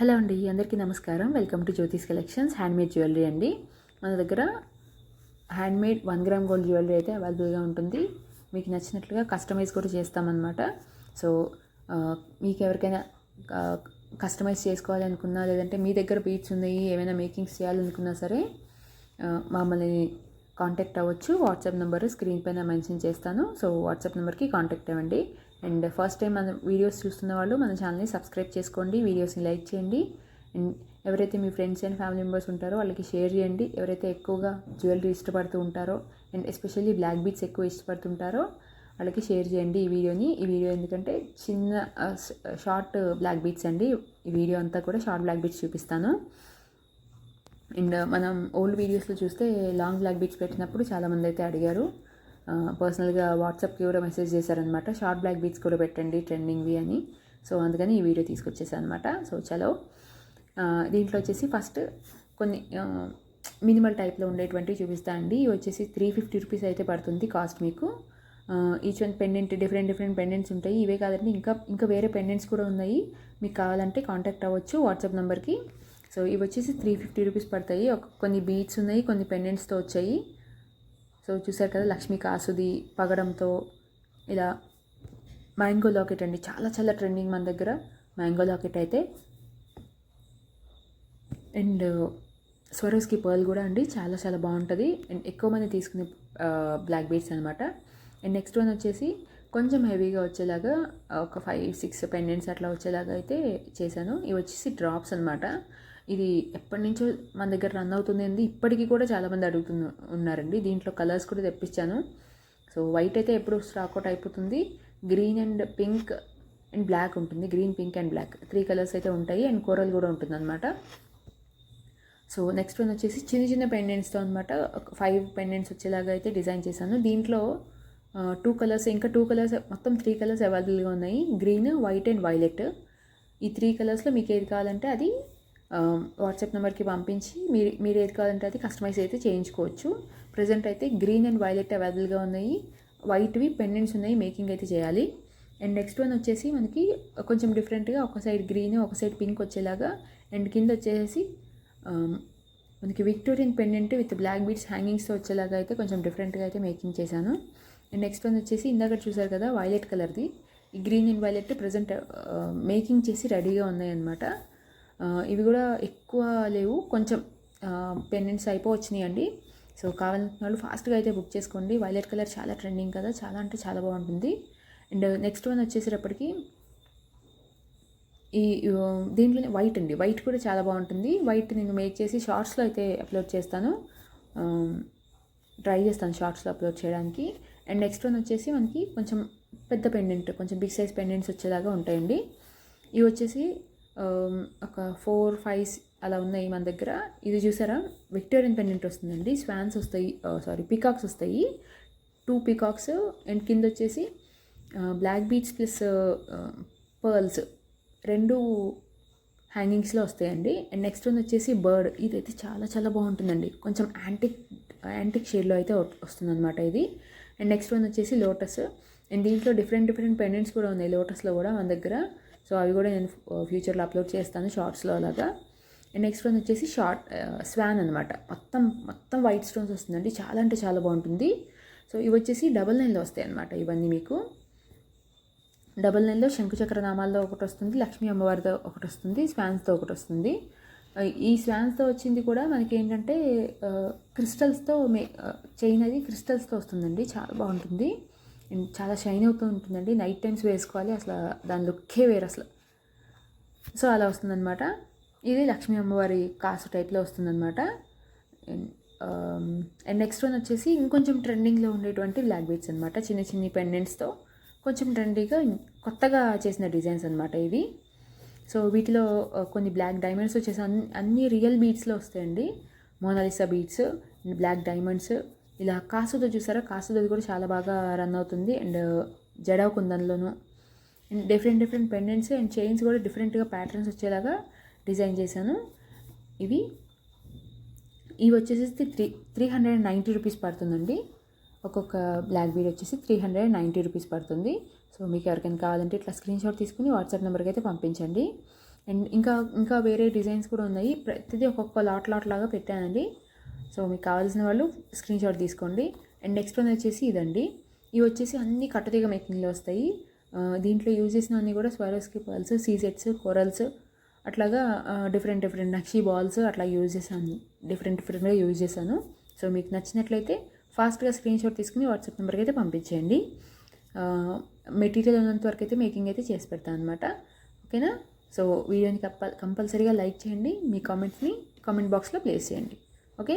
Hello అండి అందరికీ నమస్కారం. Welcome to Jyotish collections. Handmade jewellery అండి. మన దగ్గర handmade one gram gold jewellery అయితే అవైలబుల్గా ఉంటుంది. మీకు నచ్చినట్లుగా కస్టమైజ్ కూడా చేస్తామన్నమాట. సో మీకు ఎవరికైనా కస్టమైజ్ చేసుకోవాలి అనుకున్నా లేదంటే మీ దగ్గర బీట్స్ ఉన్నాయి ఏమైనా మేకింగ్స్ చేయాలనుకున్నా సరే మమ్మల్ని కాంటాక్ట్ అవ్వచ్చు. వాట్సాప్ నెంబర్ స్క్రీన్ పైన మెన్షన్ చేస్తాను. సో వాట్సాప్ నెంబర్కి కాంటాక్ట్ అవ్వండి. అండ్ ఫస్ట్ టైం మన వీడియోస్ చూస్తున్న వాళ్ళు మన ఛానల్ని సబ్స్క్రైబ్ చేసుకోండి వీడియోస్ని లైక్ చేయండి. అండ్ ఎవరైతే మీ ఫ్రెండ్స్ అండ్ ఫ్యామిలీ మెంబర్స్ ఉంటారో వాళ్ళకి షేర్ చేయండి. ఎవరైతే ఎక్కువగా జ్యువెలరీ ఇష్టపడుతూ ఉంటారో అండ్ ఎస్పెషల్లీ బ్లాక్ బీట్స్ ఎక్కువ ఇష్టపడుతుంటారో వాళ్ళకి షేర్ చేయండి ఈ వీడియోని. ఈ వీడియో ఎందుకంటే చిన్న షార్ట్ బ్లాక్ బీట్స్ అండి. ఈ వీడియో అంతా కూడా షార్ట్ బ్లాక్ బీట్స్ చూపిస్తాను. అండ్ మనం ఓల్డ్ వీడియోస్లో చూస్తే లాంగ్ బ్లాక్ బీట్స్ పెట్టినప్పుడు చాలామంది అయితే అడిగారు పర్సనల్గా వాట్సాప్కి కూడా మెసేజ్ చేశారనమాట షార్ట్ బ్లాక్ బీట్స్ కూడా పెట్టండి ట్రెండింగ్వి అని. సో అందుకని ఈ వీడియో తీసుకొచ్చేసాను అనమాట సో చలో దీంట్లో వచ్చేసి ఫస్ట్ కొన్ని మినిమల్ టైప్లో ఉండేటువంటివి చూపిస్తా అండి. ఇవి వచ్చేసి త్రీ ఫిఫ్టీ రూపీస్ అయితే పడుతుంది కాస్ట్ మీకు. Each one pendant different different pendants ఉంటాయి. ఇవే కాదండి ఇంకా ఇంకా వేరే పెండెంట్స్ కూడా ఉన్నాయి. మీకు కావాలంటే కాంటాక్ట్ అవ్వచ్చు వాట్సాప్ నెంబర్కి సో ఇవి వచ్చేసి త్రీ ఫిఫ్టీ రూపీస్ పడతాయి. ఒక కొన్ని బీట్స్ ఉన్నాయి కొన్ని పెండెంట్స్తో వచ్చాయి. సో చూసారు కదా లక్ష్మీ కాసుది పగడంతో ఇలా మ్యాంగో లాకెట్ అండి. చాలా చాలా ట్రెండింగ్ మన దగ్గర మ్యాంగో లాకెట్ అయితే. అండ్ స్వరోస్కి పర్ల్ కూడా అండి. చాలా చాలా బాగుంటుంది. అండ్ ఎక్కువ మంది తీసుకునే బ్లాక్ బీడ్స్ అనమాట అండ్ నెక్స్ట్ వన్ వచ్చేసి కొంచెం హెవీగా వచ్చేలాగా ఒక ఫైవ్ సిక్స్ పెండెంట్స్ అట్లా వచ్చేలాగా అయితే చేశాను. ఇవి వచ్చేసి డ్రాప్స్ అనమాట ఇది ఎప్పటి నుంచో మన దగ్గర రన్ అవుతుంది అండి. ఇప్పటికీ కూడా చాలామంది అడుగుతున్న ఉన్నారండి. దీంట్లో కలర్స్ కూడా తెప్పించాను. సో వైట్ అయితే ఎప్పుడు స్టాక్ అవుట్ అయిపోతుంది. Green and pink and black ఉంటుంది. Green pink and black three colours అయితే ఉంటాయి. అండ్ కూరలు కూడా ఉంటుంది అనమాట సో నెక్స్ట్ వన్ వచ్చేసి చిన్న చిన్న పెండెంట్స్తో అనమాట ఫైవ్ పెండెంట్స్ వచ్చేలాగా అయితే డిజైన్ చేశాను. దీంట్లో టూ కలర్స్ ఇంకా టూ కలర్స్ మొత్తం త్రీ కలర్స్ అవైలబుల్గా ఉన్నాయి. గ్రీన్ వైట్ అండ్ వైలెట్ ఈ త్రీ కలర్స్లో మీకు ఏది కావాలంటే అది వాట్సాప్ నెంబర్కి పంపించి మీరు మీరు ఏది కావాలంటే అది కస్టమైజ్ అయితే చేయించుకోవచ్చు. ప్రజెంట్ అయితే గ్రీన్ అండ్ వైలెట్ అవైలబుల్గా ఉన్నాయి. వైట్వి పెండెంట్స్ ఉన్నాయి మేకింగ్ అయితే చేయాలి. అండ్ నెక్స్ట్ వన్ వచ్చేసి మనకి కొంచెం డిఫరెంట్గా ఒక సైడ్ గ్రీన్ ఒక సైడ్ పింక్ వచ్చేలాగా. అండ్ కింద వచ్చేసి మనకి Victorian pendant with black beads హ్యాంగింగ్స్తో వచ్చేలాగా అయితే కొంచెం డిఫరెంట్గా అయితే మేకింగ్ చేశాను. అండ్ నెక్స్ట్ వన్ వచ్చేసి ఇందాక చూసారు కదా వైలెట్ కలర్ది. ఈ green and violet present making చేసి రెడీగా ఉన్నాయన్నమాట. ఇవి కూడా ఎక్కువ లేవు. కొంచెం పెండెంట్స్ అయిపో వచ్చినాయండి. సో కావాలనుకున్న వాళ్ళు ఫాస్ట్గా అయితే బుక్ చేసుకోండి. వైలెట్ కలర్ చాలా ట్రెండింగ్ కదా. చాలా అంటే చాలా బాగుంటుంది. అండ్ నెక్స్ట్ వన్ వచ్చేసేటప్పటికి ఈ దీంట్లోనే వైట్ అండి. వైట్ కూడా చాలా బాగుంటుంది. వైట్ నేను మేక్ చేసి షార్ట్స్లో అయితే అప్లోడ్ చేస్తాను. ట్రై చేస్తాను షార్ట్స్లో అప్లోడ్ చేయడానికి. అండ్ నెక్స్ట్ వన్ వచ్చేసి మనకి కొంచెం పెద్ద పెండెంట్ కొంచెం బిగ్ సైజ్ పెండెంట్స్ వచ్చేలాగా ఉంటాయండి. ఇవి వచ్చేసి ఒక ఫోర్ ఫైవ్ అలా ఉన్నాయి మన దగ్గర. ఇది చూసారా? విక్టోరియన్ పెండెంట్ వస్తుందండి. స్వాన్స్ వస్తాయి సారీ పికాక్స్ వస్తాయి. టూ పికాక్స్ అండ్ కింద వచ్చేసి బ్లాక్ బీచ్ ప్లస్ పర్ల్స్. రెండు హ్యాంగింగ్స్లో వస్తాయండి. అండ్ నెక్స్ట్ వన్ వచ్చేసి బర్డ్. ఇదైతే చాలా చాలా బాగుంటుందండి. కొంచెం యాంటిక్ యాంటిక్ షేడ్లో అయితే వస్తుంది అనమాట ఇది. అండ్ నెక్స్ట్ వన్ వచ్చేసి లోటస్. అండ్ దీంట్లో డిఫరెంట్ డిఫరెంట్ పెండెంట్స్ కూడా ఉన్నాయి లోటస్లో కూడా మన దగ్గర. సో అవి కూడా నేను ఫ్యూచర్లో అప్లోడ్ చేస్తాను షార్ట్స్లో అలాగా. అండ్ నెక్స్ట్ వన్ వచ్చేసి షార్ట్ స్వాన్ అనమాట మొత్తం మొత్తం వైట్ స్టోన్స్ వస్తుందండి. చాలా అంటే చాలా బాగుంటుంది. సో ఇవి వచ్చేసి డబల్ నైన్లో వస్తాయి అనమాట ఇవన్నీ మీకు. డబల్ నైన్లో శంకుచక్ర నామాల్లో ఒకటి వస్తుంది లక్ష్మీ అమ్మవారితో ఒకటి వస్తుంది స్వాన్స్తో ఒకటి వస్తుంది. ఈ స్వాన్స్తో వచ్చింది కూడా మనకి ఏంటంటే క్రిస్టల్స్తో మే చైన్ అది క్రిస్టల్స్తో వస్తుందండి. చాలా బాగుంటుంది. చాలా షైన్ అవుతూ ఉంటుందండి. నైట్ టైమ్స్ వేసుకోవాలి. అసలు దాని లుక్కే వేరు అసలు. సో అలా వస్తుందన్నమాట. ఇది లక్ష్మీ అమ్మవారి కాసు టైప్లో వస్తుందన్నమాట. అండ్ నెక్స్ట్ వన్ వచ్చేసి ఇంకొంచెం ట్రెండింగ్లో ఉండేటువంటి బ్లాక్ బీట్స్ అనమాట చిన్న చిన్న పెండెంట్స్తో కొంచెం ట్రెండీగా కొత్తగా చేసిన డిజైన్స్ అనమాట ఇవి. సో వీటిలో కొన్ని బ్లాక్ డైమండ్స్ వచ్చేసి అన్ని అన్ని రియల్ బీట్స్లో వస్తాయండి. మోనాలిసా బీట్స్ బ్లాక్ డైమండ్స్ ఇలా కాసుతో చూసారా? కాసుదది కూడా చాలా బాగా రన్ అవుతుంది. అండ్ జడా కుందన్లోను and different different pendants and chains కూడా డిఫరెంట్గా ప్యాటర్న్స్ వచ్చేలాగా డిజైన్ చేశాను. ఇవి ఇవి వచ్చేసి three three hundred and ninety rupees పడుతుందండి. ఒక్కొక్క బ్లాక్ బీడ్ వచ్చేసి three hundred and ninety rupees పడుతుంది. సో మీకు ఎవరికైనా కావాలంటే ఇట్లా స్క్రీన్ షాట్ తీసుకుని వాట్సాప్ నెంబర్కి అయితే పంపించండి. అండ్ ఇంకా ఇంకా వేరే డిజైన్స్ కూడా ఉన్నాయి. ప్రతిదీ ఒక్కొక్క లాట్ లాట్ లాగా పెట్టానండి. సో మీకు కావాల్సిన వాళ్ళు స్క్రీన్ షాట్ తీసుకోండి. అండ్ నెక్స్ట్ వన్ వచ్చేసి ఇదండి. ఇవి వచ్చేసి అన్ని కట్టతీగ మేకింగ్లో వస్తాయి. దీంట్లో యూజ్ చేసిన అన్నీ కూడా స్వరోస్కి బాల్స్ సీజెట్స్ కొరల్స్ అట్లాగా డిఫరెంట్ డిఫరెంట్ నక్షి బాల్స్ అట్లా యూజ్ చేశాను. డిఫరెంట్ డిఫరెంట్గా యూజ్ చేశాను. సో మీకు నచ్చినట్లయితే ఫాస్ట్గా స్క్రీన్ షాట్ తీసుకుని వాట్సాప్ నెంబర్కి అయితే పంపించేయండి. మెటీరియల్ ఉన్నంత వరకు అయితే మేకింగ్ అయితే చేసి పెడతాను అనమాట ఓకేనా సో వీడియోని కంపల్ కంపల్సరీగా లైక్ చేయండి. మీ కామెంట్స్ని కామెంట్ బాక్స్లో ప్లేస్ చేయండి. Okay